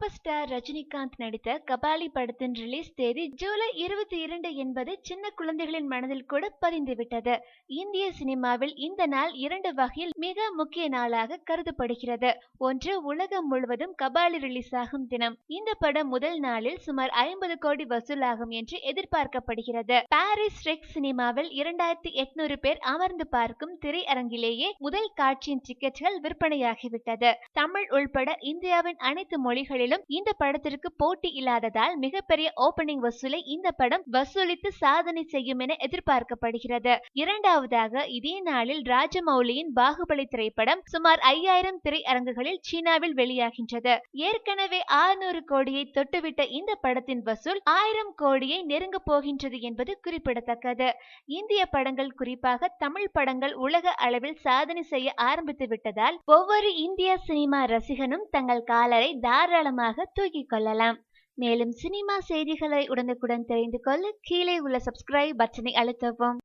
Super star Rajinikanth நடித்த கபாலி படத்தின் release தேதி ஜூலை இருபத்தி இரண்டு என்பது சின்ன குழந்தைகளின் மனதில் கூட பதிந்துவிட்டது இந்திய சினிமாவில் இந்த நாள் இரண்டு வகையில் மிக முக்கிய நாளாக கருதப்படுகிறது. ஒன்று உலகம் முழுவதும் கபாலி ரிலீஸ் ஆகும் தினம். இந்த படம் முதல் நாளில் சுமார் ஐம்பது கோடி வசூலாகும் என்று எதிர்பார்க்கப்படுகிறது. பாரிஸ் ரெக் சினிமாவில் இரண்டாயிரத்தி எட்நூறு பேர் அமர்ந்து பார்க்கும் திரையரங்கிலேயே முதல் காட்சியின் டிக்கெட்டுகள் விற்பனையாகிவிட்டது. தமிழ் உள்பட இந்தியாவின் அனைத்து மேலும் இந்த படத்திற்கு போட்டி இல்லாததால் மிகப்பெரிய ஓபனிங் வசூலை இந்த படம் வசூலித்து சாதனை செய்யும் என எதிர்பார்க்கப்படுகிறது. இரண்டாவதாக இதே நாளில் ராஜமௌலியின் பாகுபலி திரைப்படம் சுமார் ஐயாயிரம் திரையரங்குகளில் சீனாவில் வெளியாகின்றது. ஏற்கனவே ஆறுநூறு கோடியை தொட்டுவிட்ட இந்த படத்தின் வசூல் ஆயிரம் கோடியை நெருங்க போகின்றது என்பது குறிப்பிடத்தக்கது. இந்திய படங்கள் குறிப்பாக தமிழ் படங்கள் உலக அளவில் சாதனை செய்ய ஆரம்பித்து விட்டதால் ஒவ்வொரு இந்திய சினிமா ரசிகனும் தங்கள் காலரை தாராளமாக தூக்கிக் கொள்ளலாம். மேலும் சினிமா செய்திகளை உடனுக்குடன் தெரிந்து கொள்ள கீழே உள்ள சப்ஸ்கிரைப் பட்டனை அழுத்தவும்.